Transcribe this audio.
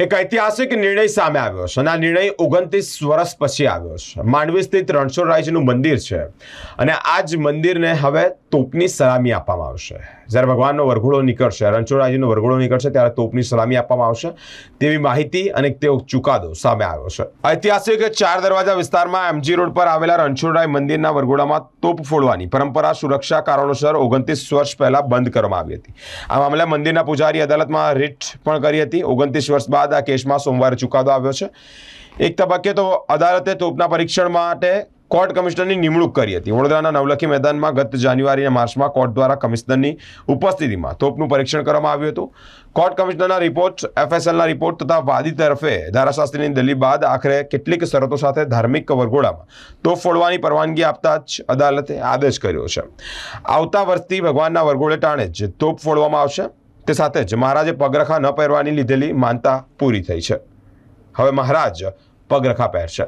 એક ઐતિહાસિક નિર્ણય સામે આવ્યો છે અને આ નિર્ણય ઓગણત્રીસ વર્ષ પછી આવ્યો છે. માંડવી સ્થિત રણછોડરાયજીનું મંદિર છે. અને આ જ મંદિરને હવે તોપની સલામી આપવામાં આવશે. જ્યારે ભગવાનનો વરઘોડો નીકળશે રણછોડરાજીનો વરઘોડો નીકળશે, ત્યારે તોપની સલામી આપવામાં આવશે. તેવી માહિતી અને તેઓ ચુકાદો સામે આવ્યો છે. ઐતિહાસિક ચાર દરવાજા વિસ્તારમાં એમજી રોડ પર આવેલા રણછોડરાય મંદિરના વરઘોડામાં તોપ ફોડવાની પરંપરા સુરક્ષા કારણોસર ઓગણત્રીસ વર્ષ પહેલા બંધ કરવામાં આવી હતી. આ મામલે મંદિરના પૂજારી અદાલતમાં રીટ પણ કરી હતી. ઓગણત્રીસ વર્ષ બાદ આ કેસમાં સોમવારે ચુકાદો આવ્યો છે. એક તબક્કે તો અદાલતે તોપના પરીક્ષણ માટે કોર્ટ કમિશનરની નિમણૂક કરી હતી. વડોદરાના નવલખી મેદાનમાં ગત જાન્યુઆરી અને માર્ચમાં કોર્ટ દ્વારા કમિશનરની ઉપસ્થિતિમાં તોપનું પરીક્ષણ કરવામાં આવ્યું હતું. કોર્ટ કમિશનરના રિપોર્ટ, એફએસએલના રિપોર્ટ તથા વાદી તરફે ધારાશાસ્ત્રીની દલીલ બાદ આખરે કેટલીક શરતો સાથે ધાર્મિક વરઘોડામાં તોપ ફોડવાની પરવાનગી આપતા જ અદાલતે આદેશ કર્યો છે. આવતા વર્ષથી ભગવાનના વરઘોડે ટાણે જ તોપ ફોડવામાં આવશે. તે સાથે જ મહારાજે પગરખા ન પહેરવાની લીધેલી માનતા પૂરી થઈ છે. હવે મહારાજ પગરખા પહેરશે.